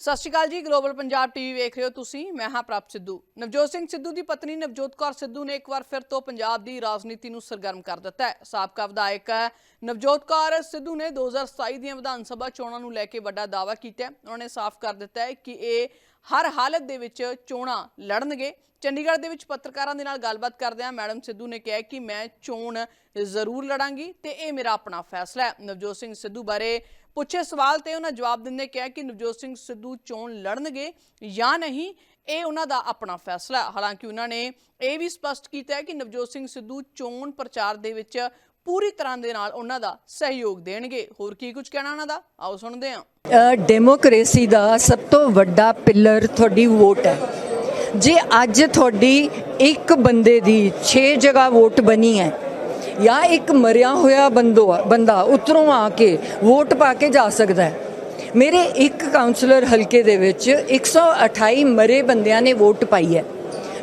ਸਤਿ ਸ਼੍ਰੀ ਅਕਾਲ ਜੀ global Punjab TV ਵੇਖ ਰਹੇ ਹੋ ਤੁਸੀਂ, ਮੈਂ ਹਾਂ ਪ੍ਰਭ ਸਿੱਧੂ। ਨਵਜੋਤ ਸਿੰਘ ਸਿੱਧੂ ਦੀ ਪਤਨੀ ਨਵਜੋਤ ਕੌਰ ਸਿੱਧੂ ਨੇ ਇੱਕ ਵਾਰ ਫਿਰ ਤੋਂ ਪੰਜਾਬ ਦੀ ਰਾਜਨੀਤੀ ਨੂੰ ਸਰਗਰਮ ਕਰ ਦਿੱਤਾ ਹੈ। ਸਾਬਕਾ ਵਿਧਾਇਕ ਨਵਜੋਤ ਕੌਰ। ਸਿੱਧੂ ਨੇ 2027 ਦੀਆਂ ਵਿਧਾਨ ਸਭਾ ਚੋਣਾਂ ਨੂੰ ਲੈ ਕੇ ਵੱਡਾ ਦਾਅਵਾ ਕੀਤਾ ਹੈ। ਉਹਨਾਂ ਨੇ ਸਾਫ਼ ਕਰ ਦਿੱਤਾ ਹੈ ਕਿ ਇਹ ਹਰ ਹਾਲਤ ਦੇ ਵਿੱਚ ਚੋਣਾਂ ਲੜਨਗੇ। ਚੰਡੀਗੜ੍ਹ ਦੇ ਵਿੱਚ ਪੱਤਰਕਾਰਾਂ ਦੇ ਨਾਲ ਗੱਲਬਾਤ ਕਰਦਿਆਂ ਮੈਡਮ ਸਿੱਧੂ ਨੇ ਕਿਹਾ ਕਿ ਮੈਂ ਚੋਣ ਜ਼ਰੂਰ ਲੜਾਂਗੀ ਤੇ ਇਹ ਮੇਰਾ ਆਪਣਾ ਫੈਸਲਾ ਹੈ। ਨਵਜੋਤ ਸਿੰਘ ਸਿੱਧੂ ਬਾਰੇ ਪੁੱਛੇ ਸਵਾਲ ਤੇ ਉਹਨਾਂ ਜਵਾਬ ਦਿੰਦੇ ਕਿਹਾ ਕਿ ਨਵਜੋਤ ਸਿੰਘ ਸਿੱਧੂ ਚੋਣ ਲੜਨਗੇ ਜਾਂ ਨਹੀਂ, ਇਹ ਉਹਨਾਂ ਦਾ ਆਪਣਾ ਫੈਸਲਾ ਹਾਲਾਂਕਿ ਉਹਨਾਂ ਨੇ ਇਹ ਵੀ ਸਪਸ਼ਟ ਕੀਤਾ ਹੈ ਕਿ ਨਵਜੋਤ ਸਿੰਘ ਸਿੱਧੂ ਚੋਣ ਪ੍ਰਚਾਰ ਦੇ ਵਿੱਚ ਪੂਰੀ ਤਰ੍ਹਾਂ ਦੇ ਨਾਲ ਉਹਨਾਂ ਦਾ ਸਹਿਯੋਗ ਦੇਣਗੇ। ਹੋਰ ਕੀ ਕੁਝ ਕਹਿਣਾ ਉਹਨਾਂ ਦਾ? ਆਓ ਸੁਣਦੇ ਹਾਂ। ਅ, ਡੈਮੋਕ੍ਰੇਸੀ ਦਾ ਸਭ ਤੋਂ ਵੱਡਾ ਪਿਲਰ ਤੁਹਾਡੀ ਵੋਟ ਹੈ। ਜੇ ਅੱਜ ਤੁਹਾਡੀ ਇੱਕ ਬੰਦੇ ਦੀ 6 ਜਗ੍ਹਾ ਵੋਟ ਬਣੀ ਹੈ ਜਾਂ ਇੱਕ ਮਰਿਆ ਹੋਇਆ ਬੰਦੋ ਬੰਦਾ ਉਤਰੋਂ ਆ ਕੇ ਵੋਟ ਪਾ ਕੇ ਜਾ ਸਕਦਾ ਹੈ ਮੇਰੇ ਇੱਕ ਕਾਉਂਸਲਰ ਹਲਕੇ ਦੇ ਵਿੱਚ 128 ਮਰੇ ਬੰਦਿਆਂ ਨੇ ਵੋਟ ਪਾਈ ਹੈ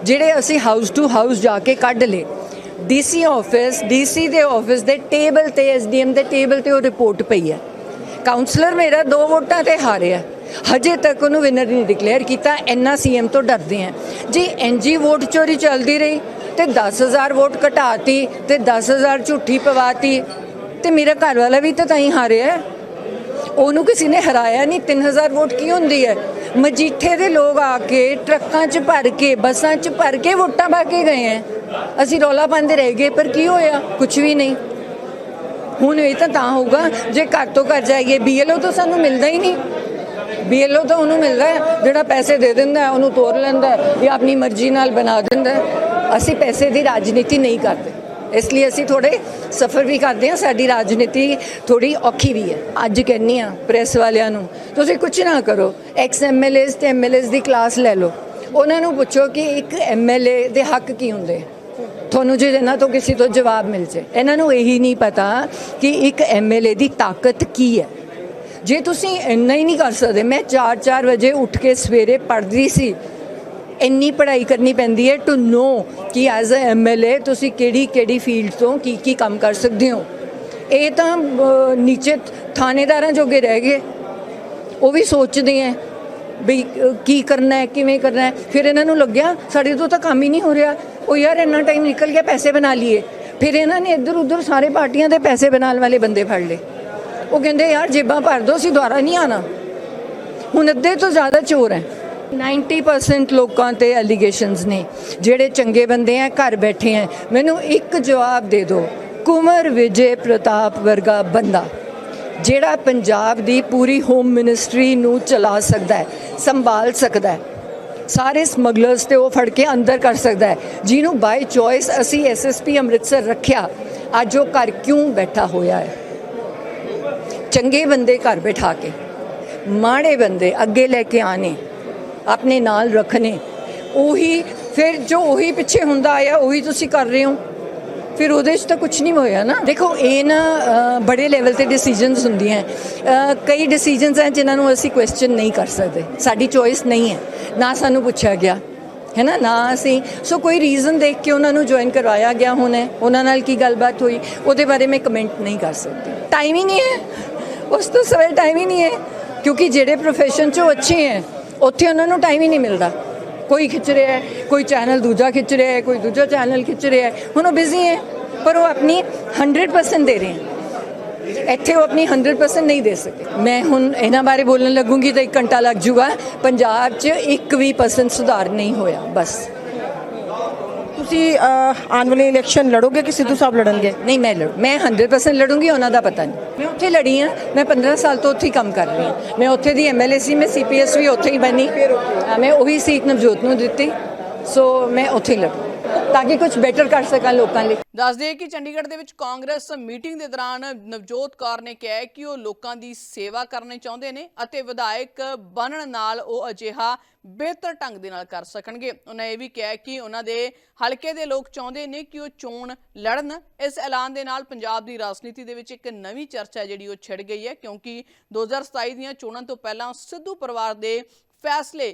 ਜਿਹੜੇ ਅਸੀਂ ਹਾਊਸ ਟੂ ਹਾਊਸ ਜਾ ਕੇ ਕੱਢ ਲਏ। ਡੀਸੀ ਆਫਿਸ ਡੀਸੀ ਦੇ ਆਫਿਸ ਦੇ ਟੇਬਲ ਤੇ ਐਸਡੀਐਮ ਦੇ ਟੇਬਲ ਤੇ ਉਹ ਰਿਪੋਰਟ ਪਈ ਹੈ। ਕਾਉਂਸਲਰ ਮੇਰਾ ਦੋ ਵੋਟਾਂ ਤੇ ਹਾਰਿਆ। ਹਜੇ ਤੱਕ ਉਹਨੂੰ ਵਿਨਰ ਨਹੀਂ ਡਿਕਲੇਅਰ ਕੀਤਾ ਐਨਾ ਸੀਐਮ ਤੋਂ ਡਰਦੇ ਆ ਜੀ ਐਨਜੀ ਵੋਟ ਚੋਰੀ ਚੱਲਦੀ ਰਹੀ, ਤੇ 10000 ਵੋਟ ਘਟਾਤੀ, ਤੇ 10000 ਝੂਠੀ ਪਵਾਤੀ, ਤੇ ਮੇਰਾ ਘਰ ਵਾਲਾ ਵੀ ਤਾਂ ਹੀ ਹਾਰਿਆ ਉਹਨੂੰ ਕਿਸੇ ਨੇ ਹਰਾਇਆ ਨਹੀਂ 3000 ਵੋਟ ਕੀ ਹੁੰਦੀ ਹੈ? ਮਜੀਠੇ ਦੇ ਲੋਕ ਆ ਕੇ, ਟਰੱਕਾਂ 'ਚ ਭਰ ਕੇ, ਬੱਸਾਂ 'ਚ ਭਰ ਕੇ ਵੋਟਾਂ ਪਾ ਕੇ ਗਏ ਹੈ। ਅਸੀਂ ਰੌਲਾ ਪਾਉਂਦੇ ਰਹਿ ਗਏ, ਪਰ ਕੀ ਹੋਇਆ? ਕੁਝ ਵੀ ਨਹੀਂ। ਹੁਣ ਇਹ ਤਾਂ ਤਾਂ ਹੋਊਗਾ, ਜੇ ਘਰ ਤੋਂ ਘਰ ਜਾਈਏ ਬੀਐਲਓ ਤਾਂ ਸਾਨੂੰ ਮਿਲਦਾ ਹੀ ਨਹੀਂ। ਬੀਐਲਓ ਤਾਂ ਉਹਨੂੰ ਮਿਲਦਾ ਹੈ, ਜਿਹੜਾ ਪੈਸੇ ਦੇ ਦਿੰਦਾ ਉਹਨੂੰ ਤੋੜ ਲੈਂਦਾ ਜਾਂ ਆਪਣੀ ਮਰਜ਼ੀ ਨਾਲ ਬਣਾ ਦਿੰਦਾ ਅਸੀਂ ਪੈਸੇ ਦੀ ਰਾਜਨੀਤੀ ਨਹੀਂ ਕਰਦੇ। ਇਸ ਲਈ ਅਸੀਂ ਥੋੜੇ ਸਫਰ ਵੀ ਕਰਦੇ ਹਾਂ, ਸਾਡੀ ਰਾਜਨੀਤੀ ਥੋੜੀ ਔਖੀ ਵੀ ਹੈ। ਅੱਜ ਕਹਿੰਨੀ ਆ ਪ੍ਰੈਸ ਵਾਲਿਆਂ ਨੂੰ, ਤੁਸੀਂ ਕੁਝ ਨਾ ਕਰੋ ਐਕਸ ਐਮਐਲਏਸ ਤੇ ਐਮਐਲਏਸ ਦੀ ਕਲਾਸ ਲੈ ਲਓ। ਉਹਨਾਂ ਨੂੰ ਪੁੱਛੋ ਕਿ ਇੱਕ ਐਮਐਲਏ ਦੇ ਹੱਕ ਕੀ ਹੁੰਦੇ? ਤੁਹਾਨੂੰ ਜੇ ਇਹਨਾਂ ਤੋਂ ਕਿਸੇ ਤੋਂ ਜਵਾਬ ਮਿਲ ਜੇ ਇਹਨਾਂ ਨੂੰ ਇਹੀ ਨਹੀਂ ਪਤਾ ਕਿ ਇੱਕ ਐਮਐਲਏ ਦੀ ਤਾਕਤ ਕੀ ਹੈ। ਜੇ ਤੁਸੀਂ ਇੰਨਾ ਹੀ ਨਹੀਂ ਕਰ ਸਕਦੇ, ਮੈਂ 4-4 ਵਜੇ ਉੱਠ ਕੇ ਸਵੇਰੇ ਪੜ੍ਹਦੀ ਸੀ, ਇੰਨੀ ਪੜ੍ਹਾਈ ਕਰਨੀ ਪੈਂਦੀ ਹੈ ਟੂ ਨੋ ਕਿ ਐਜ਼ ਅ ਐਮਐਲਏ ਤੁਸੀਂ ਕਿਹੜੀ ਕਿਹੜੀ ਫੀਲਡ ਤੋਂ ਕੀ ਕੀ ਕੰਮ ਕਰ ਸਕਦੇ ਹੋ। ਇਹ ਤਾਂ ਨੀਚੇ ਥਾਣੇਦਾਰਾਂ ਜੋਗੇ ਰਹਿ ਗਏ। ਉਹ ਵੀ ਸੋਚਦੇ ਆ ਵੀ ਕੀ ਕਰਨਾ ਹੈ, ਕਿਵੇਂ ਕਰਨਾ ਹੈ। ਫਿਰ ਇਹਨਾਂ ਨੂੰ ਲੱਗਿਆ, ਸਾਡੇ ਤੋਂ ਤਾਂ ਕੰਮ ਹੀ ਨਹੀਂ ਹੋ ਰਿਹਾ। ਉਹ ਯਾਰ ਇੰਨਾ ਟਾਈਮ ਨਿਕਲ ਗਿਆ, ਪੈਸੇ ਬਣਾ ਲਈਏ। ਫਿਰ ਇਹਨਾਂ ਨੇ ਇੱਧਰ ਉੱਧਰ ਸਾਰੇ ਪਾਰਟੀਆਂ ਦੇ ਪੈਸੇ ਬਣਾਉਣ ਵਾਲੇ ਬੰਦੇ ਫੜ ਲਏ। ਉਹ ਕਹਿੰਦੇ, ਯਾਰ, ਜੇਬਾਂ ਭਰ ਦੋ ਅਸੀਂ ਦੁਬਾਰਾ ਨਹੀਂ ਆਣਾ ਹੁਣ ਅੱਧੇ ਤੋਂ ਜ਼ਿਆਦਾ ਚੋਰ ਹੈ। 90% ਲੋਕਾਂ ਤੇ ਐਲੀਗੇਸ਼ਨਸ ਨੇ। ਜਿਹੜੇ ਚੰਗੇ ਬੰਦੇ ਆ, ਘਰ ਬੈਠੇ ਆ। ਮੈਨੂੰ ਇੱਕ ਜਵਾਬ ਦੇ ਦਿਓ। ਕੁਮਰ ਵਿਜੇ ਪ੍ਰਤਾਪ ਵਰਗਾ ਬੰਦਾ ਜਿਹੜਾ ਪੰਜਾਬ ਦੀ ਪੂਰੀ ਹੋਮ ਮਿਨਿਸਟਰੀ ਨੂੰ ਚਲਾ ਸਕਦਾ ਹੈ, ਸੰਭਾਲ ਸਕਦਾ ਹੈ। ਸਾਰੇ ਸਮਗਲਰਸ ਤੇ ਉਹ ਫੜ ਕੇ ਅੰਦਰ ਕਰ ਸਕਦਾ ਹੈ। ਜਿਹਨੂੰ ਬਾਈ ਚੋਇਸ ਅਸੀਂ ਐਸਐਸਪੀ ਅੰਮ੍ਰਿਤਸਰ ਰੱਖਿਆ, ਅੱਜ ਉਹ ਘਰ ਕਿਉਂ ਬੈਠਾ ਹੋਇਆ ਹੈ? ਚੰਗੇ ਬੰਦੇ ਘਰ ਬਿਠਾ ਕੇ, ਮਾੜੇ ਬੰਦੇ ਅੱਗੇ ਲੈ ਕੇ ਆਣੇ ਆਪਣੇ ਨਾਲ ਰੱਖਣੇ, ਉਹੀ ਫਿਰ ਜੋ ਉਹੀ ਪਿੱਛੇ ਹੁੰਦਾ ਆਇਆ, ਉਹੀ ਤੁਸੀਂ ਕਰ ਰਹੇ ਹੋ। ਫਿਰ ਉਹਦੇ 'ਚ ਤਾਂ ਕੁਝ ਨਹੀਂ ਹੋਇਆ ਨਾ। ਦੇਖੋ, ਇਹ ਨਾ ਬੜੇ ਲੈਵਲ ਤੇ ਡਿਸੀਜਨਸ ਹੁੰਦੀਆਂ। ਕਈ ਡਿਸੀਜਨਸ ਹੈ ਜਿਨ੍ਹਾਂ ਨੂੰ ਅਸੀਂ ਕੁਐਸਚਨ ਨਹੀਂ ਕਰ ਸਕਦੇ। ਸਾਡੀ ਚੋਇਸ ਨਹੀਂ ਹੈ ਨਾ ਸਾਨੂੰ ਪੁੱਛਿਆ ਗਿਆ, ਹੈ ਨਾ? ਨਾ ਅਸੀਂ। ਸੋ ਕੋਈ ਰੀਜ਼ਨ ਦੇਖ ਕੇ ਉਹਨਾਂ ਨੂੰ ਜੁਆਇਨ ਕਰਵਾਇਆ ਗਿਆ ਹੋਣਾ ਉਹਨਾਂ ਨਾਲ ਕੀ ਗੱਲਬਾਤ ਹੋਈ? ਉਹਦੇ ਬਾਰੇ ਮੈਂ ਕਮੈਂਟ ਨਹੀਂ ਕਰ ਸਕਦੀ। ਟਾਈਮ ਹੀ ਨਹੀਂ ਹੈ ਉਸ ਤੋਂ ਸਵੇ ਟਾਈਮ ਹੀ ਨਹੀਂ ਹੈ ਕਿਉਂਕਿ ਜਿਹੜੇ ਪ੍ਰੋਫੈਸ਼ਨ 'ਚ ਉਹ ਅੱਛੇ ਹੈ ਉੱਥੇ ਉਹਨਾਂ ਨੂੰ ਟਾਈਮ ਹੀ ਨਹੀਂ ਮਿਲਦਾ। ਕੋਈ ਖਿੱਚ ਰਿਹਾ ਹੈ, ਕੋਈ ਚੈਨਲ ਦੂਜਾ ਖਿੱਚ ਰਿਹਾ ਹੈ, ਕੋਈ ਦੂਜਾ ਚੈਨਲ ਖਿੱਚ ਰਿਹਾ ਹੈ। ਹੁਣ ਉਹ ਬਿਜ਼ੀ ਹੈ, ਪਰ ਉਹ ਆਪਣੀ 100% ਦੇ ਰਹੇ ਹੈ। ਇੱਥੇ ਉਹ ਆਪਣੀ 100% ਨਹੀਂ ਦੇ ਸਕੇ। ਮੈਂ ਹੁਣ ਇਹਨਾਂ ਬਾਰੇ ਬੋਲਣ ਲੱਗੂੰਗੀ ਤਾਂ 1 ਘੰਟਾ ਲੱਗ ਜੂਗਾ। ਪੰਜਾਬ 'ਚ ਇੱਕ ਵੀ ਪਰਸੈਂਟ ਸੁਧਾਰ ਨਹੀਂ ਹੋਇਆ, ਬਸ। ਤੁਸੀਂ ਆਉਣ ਵਾਲੇ ਇਲੈਕਸ਼ਨ ਲੜੋਗੇ ਕਿ ਸਿੱਧੂ ਸਾਹਿਬ ਲੜਨਗੇ? ਨਹੀਂ ਮੈਂ ਲੜ ਮੈਂ 100% ਲੜੂੰਗੀ ਉਹਨਾਂ ਦਾ ਪਤਾ ਨਹੀਂ। ਮੈਂ ਉੱਥੇ ਲੜੀ ਹਾਂ ਮੈਂ 15 ਸਾਲ ਤੋਂ ਉੱਥੇ ਹੀ ਕੰਮ ਕਰ ਰਹੀ ਹਾਂ। ਮੈਂ ਉੱਥੇ ਦੀ ਐਮਐਲਏ ਸੀ ਮੈਂ ਸੀਪੀਐਸ ਵੀ ਉੱਥੇ ਹੀ ਬਣੀ। ਮੈਂ ਉਹੀ ਸੀਟ ਨਵਜੋਤ ਨੂੰ ਦਿੱਤੀ। ਸੋ ਮੈਂ ਉੱਥੇ ਹੀ ਲੜੂ ਤਾਂ ਕਿ ਕੁਝ ਬੈਟਰ ਕਰ ਸਕਾਂ ਲੋਕਾਂ ਲਈ। ਦੱਸ ਦਈਏ ਕਿ ਚੰਡੀਗੜ੍ਹ ਦੇ ਵਿੱਚ ਕਾਂਗਰਸ ਮੀਟਿੰਗ ਦੇ ਦੌਰਾਨ ਨਵਜੋਤ ਕੌਰ ਨੇ ਕਿਹਾ ਕਿ ਉਹ ਲੋਕਾਂ ਦੀ ਸੇਵਾ ਕਰਨੀ ਚਾਹੁੰਦੇ ਨੇ ਅਤੇ ਵਿਧਾਇਕ ਬਣਨ ਨਾਲ ਉਹ ਅਜਿਹਾ ਬਿਹਤਰ ਢੰਗ ਦੇ ਨਾਲ ਕਰ ਸਕਣਗੇ। ਉਹਨਾਂ ਇਹ ਵੀ ਕਿਹਾ ਕਿ ਉਹਨਾਂ ਦੇ ਹਲਕੇ ਦੇ ਲੋਕ ਚਾਹੁੰਦੇ ਨੇ ਕਿ ਉਹ ਚੋਣ ਲੜਨ। ਇਸ ਐਲਾਨ ਦੇ ਨਾਲ ਪੰਜਾਬ ਦੀ ਰਾਜਨੀਤੀ ਦੇ ਵਿੱਚ ਇੱਕ ਨਵੀਂ ਚਰਚਾ ਜਿਹੜੀ ਉਹ ਛਿੜ ਗਈ ਹੈ ਕਿਉਂਕਿ 2027 ਦੀਆਂ ਚੋਣਾਂ ਤੋਂ ਪਹਿਲਾਂ ਸਿੱਧੂ ਪਰਿਵਾਰ ਦੇ ਫੈਸਲੇ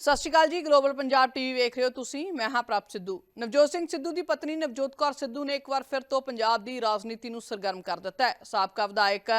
ਸਤਿ ਸ਼੍ਰੀ ਅਕਾਲ ਜੀ ਗਲੋਬਲ ਪੰਜਾਬ ਟੀਵੀ ਵੇਖ ਰਹੇ ਹੋ ਤੁਸੀਂ, ਮੈਂ ਹਾਂ ਪ੍ਰਭ ਸਿੱਧੂ। ਨਵਜੋਤ ਸਿੰਘ ਸਿੱਧੂ ਦੀ ਪਤਨੀ ਨਵਜੋਤ ਕੌਰ ਸਿੱਧੂ ਨੇ ਇੱਕ ਵਾਰ ਫਿਰ ਤੋਂ ਪੰਜਾਬ ਦੀ ਰਾਜਨੀਤੀ ਨੂੰ ਸਰਗਰਮ ਕਰ ਦਿੱਤਾ ਹੈ। ਸਾਬਕਾ ਵਿਧਾਇਕ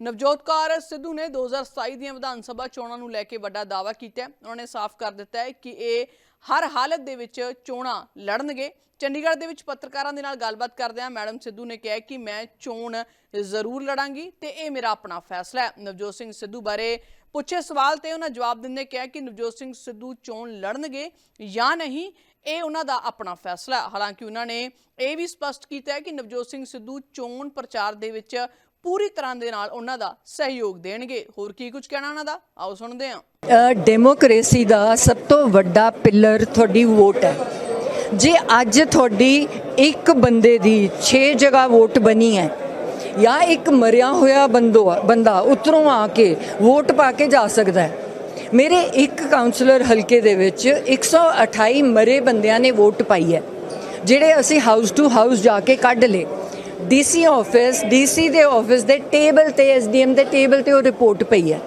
ਨਵਜੋਤ ਕੌਰ ਸਿੱਧੂ ਨੇ 2027 ਦੀਆਂ ਵਿਧਾਨ ਸਭਾ ਚੋਣਾਂ ਨੂੰ ਲੈ ਕੇ ਵੱਡਾ ਦਾਅਵਾ ਕੀਤਾ ਹੈ। ਉਹਨਾਂ ਨੇ ਸਾਫ਼ ਕਰ ਦਿੱਤਾ ਹੈ ਕਿ ਇਹ ਹਰ ਹਾਲਤ ਦੇ ਵਿੱਚ ਚੋਣਾਂ ਲੜਨਗੇ। ਚੰਡੀਗੜ੍ਹ ਦੇ ਵਿੱਚ ਪੱਤਰਕਾਰਾਂ ਦੇ ਨਾਲ ਗੱਲਬਾਤ ਕਰਦਿਆਂ ਮੈਡਮ ਸਿੱਧੂ ਨੇ ਕਿਹਾ ਕਿ ਮੈਂ ਚੋਣ ਜ਼ਰੂਰ ਲੜਾਂਗੀ ਤੇ ਇਹ ਮੇਰਾ ਆਪਣਾ ਫੈਸਲਾ ਹੈ। ਨਵਜੋਤ ਸਿੰਘ ਸਿੱਧੂ ਬਾਰੇ ਪੁੱਛੇ ਸਵਾਲ ਤੇ ਉਹਨਾਂ ਜਵਾਬ ਦਿੰਦੇ ਕਿਹਾ ਕਿ ਨਵਜੋਤ ਸਿੰਘ ਸਿੱਧੂ ਚੋਣ ਲੜਨਗੇ ਜਾਂ ਨਹੀਂ, ਇਹ ਉਹਨਾਂ ਦਾ ਆਪਣਾ ਫੈਸਲਾ ਹੈ। ਹਾਲਾਂਕਿ ਉਹਨਾਂ ਨੇ ਇਹ ਵੀ ਸਪਸ਼ਟ ਕੀਤਾ ਹੈ ਕਿ ਨਵਜੋਤ ਸਿੰਘ ਸਿੱਧੂ ਚੋਣ ਪ੍ਰਚਾਰ ਦੇ ਵਿੱਚ ਪੂਰੀ ਤਰ੍ਹਾਂ ਦੇ ਨਾਲ ਉਹਨਾਂ ਦਾ ਸਹਿਯੋਗ ਦੇਣਗੇ। ਹੋਰ ਕੀ ਕੁਝ ਕਹਿਣਾ ਉਹਨਾਂ ਦਾ? ਆਓ ਸੁਣਦੇ ਹਾਂ। ਡੈਮੋਕ੍ਰੇਸੀ ਦਾ ਸਭ ਤੋਂ ਵੱਡਾ ਪਿੱਲਰ ਤੁਹਾਡੀ ਵੋਟ ਹੈ। ਜੇ ਅੱਜ ਤੁਹਾਡੀ ਇੱਕ ਬੰਦੇ ਦੀ 6 ਜਗ੍ਹਾ ਵੋਟ ਬਣੀ ਹੈ ਜਾਂ ਇੱਕ ਮਰਿਆ ਹੋਇਆ ਬੰਦੋ ਬੰਦਾ ਉਤਰੋਂ ਆ ਕੇ ਵੋਟ ਪਾ ਕੇ ਜਾ ਸਕਦਾ ਹੈ। ਮੇਰੇ ਇੱਕ ਕਾਉਂਸਲਰ ਹਲਕੇ ਦੇ ਵਿੱਚ 128 ਮਰੇ ਬੰਦਿਆਂ ਨੇ ਵੋਟ ਪਾਈ ਹੈ, ਜਿਹੜੇ ਅਸੀਂ ਹਾਊਸ ਟੂ ਹਾਊਸ ਜਾ ਕੇ ਕੱਢ ਲਏ। ਡੀਸੀ ਆਫਿਸ ਡੀਸੀ ਦੇ ਆਫਿਸ ਦੇ ਟੇਬਲ ਤੇ ਐਸਡੀਐਮ ਦੇ ਟੇਬਲ ਤੇ ਉਹ ਰਿਪੋਰਟ ਪਈ ਹੈ।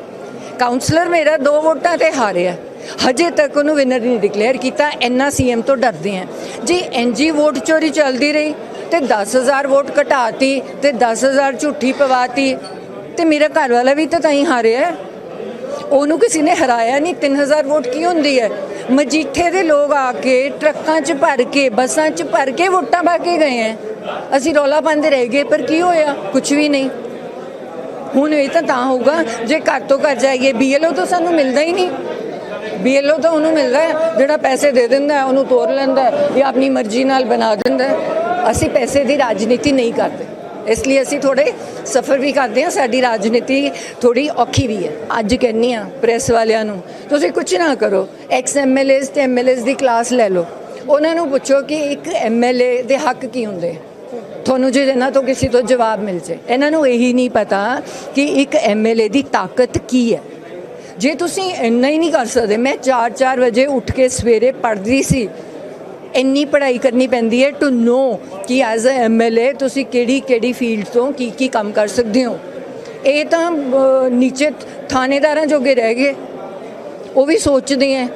ਕਾਉਂਸਲਰ ਮੇਰਾ ਦੋ ਵੋਟਾਂ ਤੇ ਹਾਰਿਆ। ਹਜੇ ਤੱਕ ਉਹਨੂੰ ਵਿਨਰ ਨਹੀਂ ਡਿਕਲੇਅਰ ਕੀਤਾ, ਇੰਨਾ ਸੀਐਮ ਤੋਂ ਡਰਦੇ ਆ ਜੀ ਐਨਜੀ ਵੋਟ ਚੋਰੀ ਚੱਲਦੀ ਰਹੀ ਤੇ 10000 ਵੋਟ ਘਟਾਤੀ ਤੇ 10000 ਝੂਠੀ ਪਵਾਤੀ। ਤੇ ਮੇਰਾ ਘਰ ਵਾਲਾ ਵੀ ਤਾਂ ਤਾਂ ਹੀ ਹਾਰਿਆ ਉਹਨੂੰ ਕਿਸੇ ਨੇ ਹਰਾਇਆ ਨਹੀਂ। 3000 ਵੋਟ ਕੀ ਹੁੰਦੀ ਹੈ ਮਜੀਠੇ ਦੇ ਲੋਕ ਆ ਕੇ ਟਰੱਕਾਂ 'ਚ ਭਰ ਕੇ, ਬੱਸਾਂ 'ਚ ਭਰ ਕੇ ਵੋਟਾਂ ਪਾ ਕੇ ਗਏ ਹੈ ਅਸੀਂ ਰੌਲਾ ਪਾਉਂਦੇ ਰਹਿ ਗਏ, ਪਰ ਕੀ ਹੋਇਆ? ਕੁਝ ਵੀ ਨਹੀਂ। ਹੁਣ ਇਹ ਤਾਂ ਤਾਂ ਹੋਊਗਾ, ਜੇ ਘਰ ਤੋਂ ਘਰ ਜਾਈਏ ਬੀਐਲਓ ਤਾਂ ਸਾਨੂੰ ਮਿਲਦਾ ਹੀ ਨਹੀਂ। ਬੀਐਲਓ ਤਾਂ ਉਹਨੂੰ ਮਿਲਦਾ ਜਿਹੜਾ ਪੈਸੇ ਦੇ ਦਿੰਦਾ ਉਹਨੂੰ ਤੋੜ ਲੈਂਦਾ ਜਾਂ ਆਪਣੀ ਮਰਜ਼ੀ ਨਾਲ ਬਣਾ ਦਿੰਦਾ ਅਸੀਂ ਪੈਸੇ ਦੀ ਰਾਜਨੀਤੀ ਨਹੀਂ ਕਰਦੇ। ਇਸ ਲਈ ਅਸੀਂ ਥੋੜੇ ਸਫਰ ਵੀ ਕਰਦੇ ਹਾਂ। ਸਾਡੀ ਰਾਜਨੀਤੀ ਥੋੜੀ ਔਖੀ ਵੀ ਹੈ। ਅੱਜ ਕਹਿੰਨੀ ਆ ਪ੍ਰੈਸ ਵਾਲਿਆਂ ਨੂੰ, ਤੁਸੀਂ ਕੁਝ ਨਾ ਕਰੋ। ਐਕਸ ਐਮਐਲਏਸ ਤੇ ਐਮਐਲਏਸ ਦੀ ਕਲਾਸ ਲੈ ਲਓ। ਉਹਨਾਂ ਨੂੰ ਪੁੱਛੋ ਕਿ ਇੱਕ ਐਮਐਲਏ ਦੇ ਹੱਕ ਕੀ ਹੁੰਦੇ ਤੁਹਾਨੂੰ ਜੇ ਇਹਨਾਂ ਤੋਂ ਕਿਸੇ ਤੋਂ ਜਵਾਬ ਮਿਲ ਜੇ ਇਹਨਾਂ ਨੂੰ ਇਹੀ ਨਹੀਂ ਪਤਾ ਕਿ ਇੱਕ ਐਮਐਲਏ ਦੀ ਤਾਕਤ ਕੀ ਹੈ। ਜੇ ਤੁਸੀਂ ਇੰਨਾ ਹੀ ਨਹੀਂ ਕਰ ਸਕਦੇ, ਮੈਂ 4-4 ਵਜੇ ਉੱਠ ਕੇ ਸਵੇਰੇ ਪੜ੍ਹਦੀ ਸੀ। ਇੰਨੀ ਪੜ੍ਹਾਈ ਕਰਨੀ ਪੈਂਦੀ ਹੈ ਟੂ ਨੋ ਕਿ ਐਜ਼ ਅ ਐਮਐਲਏ ਤੁਸੀਂ ਕਿਹੜੀ ਕਿਹੜੀ ਫੀਲਡ ਤੋਂ ਕੀ ਕੀ ਕੰਮ ਕਰ ਸਕਦੇ ਹੋ। ਇਹ ਤਾਂ ਨੀਚੇ ਥਾਣੇਦਾਰਾਂ ਜੋਗੇ ਰਹਿ ਗਏ। ਉਹ ਵੀ ਸੋਚਦੇ ਹੈ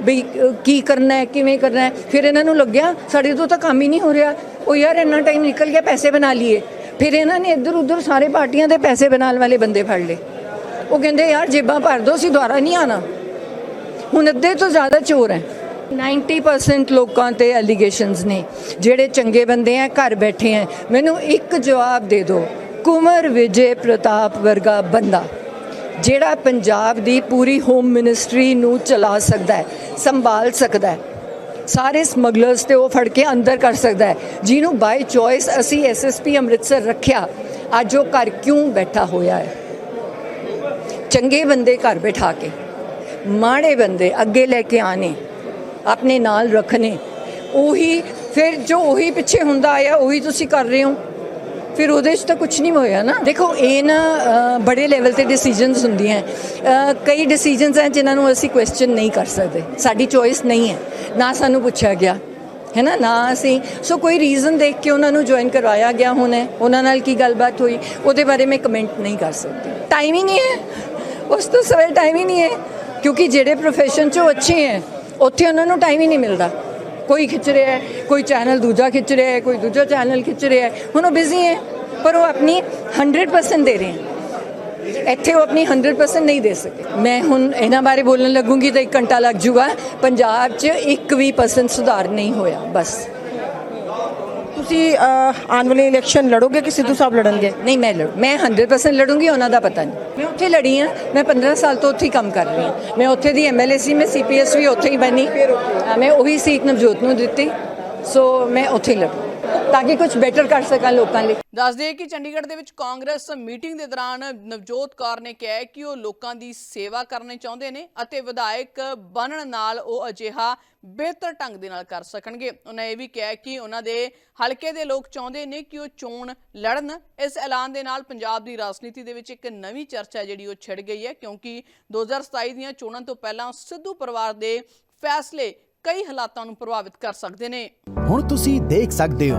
ਵੀ ਕੀ ਕਰਨਾ ਹੈ, ਕਿਵੇਂ ਕਰਨਾ ਹੈ। ਫਿਰ ਇਹਨਾਂ ਨੂੰ ਲੱਗਿਆ, ਸਾਡੇ ਤੋਂ ਤਾਂ ਕੰਮ ਹੀ ਨਹੀਂ ਹੋ ਰਿਹਾ। ਉਹ ਯਾਰ ਇੰਨਾ ਟਾਈਮ ਨਿਕਲ ਗਿਆ, ਪੈਸੇ ਬਣਾ ਲਈਏ। ਫਿਰ ਇਹਨਾਂ ਨੇ ਇੱਧਰ ਉੱਧਰ ਸਾਰੇ ਪਾਰਟੀਆਂ ਦੇ ਪੈਸੇ ਬਣਾਉਣ ਵਾਲੇ ਬੰਦੇ ਫੜ ਲਏ। ਉਹ ਕਹਿੰਦੇ, ਯਾਰ ਜੇਬਾਂ ਭਰ ਦੋ, ਅਸੀਂ ਦੁਬਾਰਾ ਨਹੀਂ ਆਣਾ ਹੁਣ ਅੱਧੇ ਤੋਂ ਜ਼ਿਆਦਾ ਚੋਰ ਹੈ। 90% ਲੋਕਾਂ ਤੇ ਐਲੀਗੇਸ਼ਨਸ ਨੇ, ਜਿਹੜੇ ਚੰਗੇ ਬੰਦੇ ਆ, ਘਰ ਬੈਠੇ ਆ। ਮੈਨੂੰ ਇੱਕ ਜਵਾਬ ਦੇ ਦਿਓ, ਕੁਮਰ ਵਿਜੇ ਪ੍ਰਤਾਪ ਵਰਗਾ ਬੰਦਾ, ਜਿਹੜਾ ਪੰਜਾਬ ਦੀ ਪੂਰੀ ਹੋਮ ਮਿਨਿਸਟਰੀ ਨੂੰ ਚਲਾ ਸਕਦਾ ਹੈ, ਸੰਭਾਲ ਸਕਦਾ ਹੈ। ਸਾਰੇ ਸਮਗਲਰਸ ਤੇ ਉਹ ਫੜ ਕੇ ਅੰਦਰ ਕਰ ਸਕਦਾ ਹੈ। ਜਿਹਨੂੰ ਬਾਈ ਚੋਇਸ ਅਸੀਂ ਐਸਐਸਪੀ ਅੰਮ੍ਰਿਤਸਰ ਰੱਖਿਆ, ਅੱਜ ਉਹ ਘਰ ਕਿਉਂ ਬੈਠਾ ਹੋਇਆ ਹੈ? ਚੰਗੇ ਬੰਦੇ ਘਰ ਬਿਠਾ ਕੇ, ਮਾੜੇ ਬੰਦੇ ਅੱਗੇ ਲੈ ਕੇ ਆਣੇ ਆਪਣੇ ਨਾਲ ਰੱਖਣੇ। ਉਹੀ ਫਿਰ ਜੋ ਉਹੀ ਪਿੱਛੇ ਹੁੰਦਾ ਆਇਆ, ਉਹੀ ਤੁਸੀਂ ਕਰ ਰਹੇ ਹੋ। ਫਿਰ ਉਹਦੇ 'ਚ ਤਾਂ ਕੁਝ ਨਹੀਂ ਹੋਇਆ ਨਾ। ਦੇਖੋ, ਇਹ ਨਾ ਬੜੇ ਲੈਵਲ ਤੇ ਡਿਸੀਜਨਸ ਹੁੰਦੀਆਂ। ਕਈ ਡਿਸੀਜਨਸ ਹੈ ਜਿਨ੍ਹਾਂ ਨੂੰ ਅਸੀਂ ਕੁਐਸਚਨ ਨਹੀਂ ਕਰ ਸਕਦੇ। ਸਾਡੀ ਚੋਇਸ ਨਹੀਂ ਹੈ। ਨਾ ਸਾਨੂੰ ਪੁੱਛਿਆ ਗਿਆ। ਹੈ ਨਾ? ਨਾ ਅਸੀਂ। ਸੋ ਕੋਈ ਰੀਜ਼ਨ ਦੇਖ ਕੇ ਉਹਨਾਂ ਨੂੰ ਜੁਆਇਨ ਕਰਵਾਇਆ ਗਿਆ ਹੋਣਾ ਉਹਨਾਂ ਨਾਲ ਕੀ ਗੱਲਬਾਤ ਹੋਈ? ਉਹਦੇ ਬਾਰੇ ਮੈਂ ਕਮੈਂਟ ਨਹੀਂ ਕਰ ਸਕਦੀ। ਟਾਈਮ ਹੀ ਨਹੀਂ ਹੈ। ਉਸ ਤੋਂ ਸਵੇ ਟਾਈਮ ਹੀ ਨਹੀਂ ਹੈ। ਕਿਉਂਕਿ ਜਿਹੜੇ ਪ੍ਰੋਫੈਸ਼ਨ 'ਚ ਉਹ ਅੱਛੇ ਹੈ ਉੱਥੇ ਉਹਨਾਂ ਨੂੰ ਟਾਈਮ ਹੀ ਨਹੀਂ ਮਿਲਦਾ। ਕੋਈ ਖਿੱਚ ਰਿਹਾ ਹੈ, ਕੋਈ ਚੈਨਲ ਦੂਜਾ ਖਿੱਚ ਰਿਹਾ ਹੈ, ਕੋਈ ਦੂਜਾ ਚੈਨਲ ਖਿੱਚ ਰਿਹਾ ਹੈ। ਹੁਣ ਉਹ ਬਿਜ਼ੀ ਹੈ, ਪਰ ਉਹ ਆਪਣੀ 100% ਦੇ ਰਹੇ ਹੈ। ਇੱਥੇ ਉਹ ਆਪਣੀ 100% ਨਹੀਂ ਦੇ ਸਕੇ। ਮੈਂ ਹੁਣ ਇਹਨਾਂ ਬਾਰੇ ਬੋਲਣ ਲੱਗੂੰਗੀ ਤਾਂ 1 ਘੰਟਾ ਲੱਗ ਜੂਗਾ ਪੰਜਾਬ 'ਚ ਇੱਕ ਵੀ ਪਰਸੈਂਟ ਸੁਧਾਰ ਨਹੀਂ ਹੋਇਆ, ਬਸ। ਤੁਸੀਂ ਆਉਣ ਵਾਲੇ ਇਲੈਕਸ਼ਨ ਲੜੋਗੇ ਕਿ ਸਿੱਧੂ ਸਾਹਿਬ ਲੜਨਗੇ? ਨਹੀਂ ਮੈਂ ਲੜ ਮੈਂ 100% ਲੜੂੰਗੀ ਉਹਨਾਂ ਦਾ ਪਤਾ ਨਹੀਂ। ਮੈਂ ਉੱਥੇ ਲੜੀ ਹਾਂ ਮੈਂ 15 ਸਾਲ ਤੋਂ ਉੱਥੇ ਹੀ ਕੰਮ ਕਰ ਰਹੀ ਹਾਂ। ਮੈਂ ਉੱਥੇ ਦੀ ਐਮਐਲਏ ਸੀ ਮੈਂ ਸੀਪੀਐਸ ਵੀ ਉੱਥੇ ਹੀ ਬਣੀ। ਮੈਂ ਉਹੀ ਸੀਟ ਨਵਜੋਤ ਨੂੰ ਦਿੱਤੀ। ਸੋ ਮੈਂ ਉੱਥੇ ਹੀ ਲੜੂ ਤਾਂ ਕਿ ਕੁਝ ਬੈਟਰ ਕਰ ਸਕਾਂ ਲੋਕਾਂ ਲਈ। ਦੱਸ ਦਈਏ ਕਿ ਚੰਡੀਗੜ੍ਹ ਦੇ ਵਿੱਚ ਕਾਂਗਰਸ ਮੀਟਿੰਗ ਦੇ ਦੌਰਾਨ ਨਵਜੋਤ ਕੌਰ ਨੇ ਕਿਹਾ ਕਿ ਉਹ ਲੋਕਾਂ ਦੀ ਸੇਵਾ ਕਰਨੀ ਚਾਹੁੰਦੇ ਨੇ ਅਤੇ ਵਿਧਾਇਕ ਬਣਨ ਨਾਲ ਉਹ ਅਜਿਹਾ ਬਿਹਤਰ ਢੰਗ ਦੇ ਨਾਲ ਕਰ ਸਕਣਗੇ। ਉਹਨਾਂ ਇਹ ਵੀ ਕਿਹਾ ਕਿ ਉਹਨਾਂ ਦੇ ਹਲਕੇ ਦੇ ਲੋਕ ਚਾਹੁੰਦੇ ਨੇ ਕਿ ਉਹ ਚੋਣ ਲੜਨ। ਇਸ ਐਲਾਨ ਦੇ ਨਾਲ ਪੰਜਾਬ ਦੀ ਰਾਜਨੀਤੀ ਦੇ ਵਿੱਚ ਇੱਕ ਨਵੀਂ ਚਰਚਾ ਜਿਹੜੀ ਉਹ ਛਿੜ ਗਈ ਹੈ ਕਿਉਂਕਿ 2027 ਦੀਆਂ ਚੋਣਾਂ ਤੋਂ ਪਹਿਲਾਂ ਸਿੱਧੂ ਪਰਿਵਾਰ ਦੇ ਫੈਸਲੇ ਕਈ ਹਾਲਾਤਾਂ ਨੂੰ ਪ੍ਰਭਾਵਿਤ ਕਰ ਸਕਦੇ ਨੇ। ਹੁਣ ਤੁਸੀਂ ਦੇਖ ਸਕਦੇ ਹੋ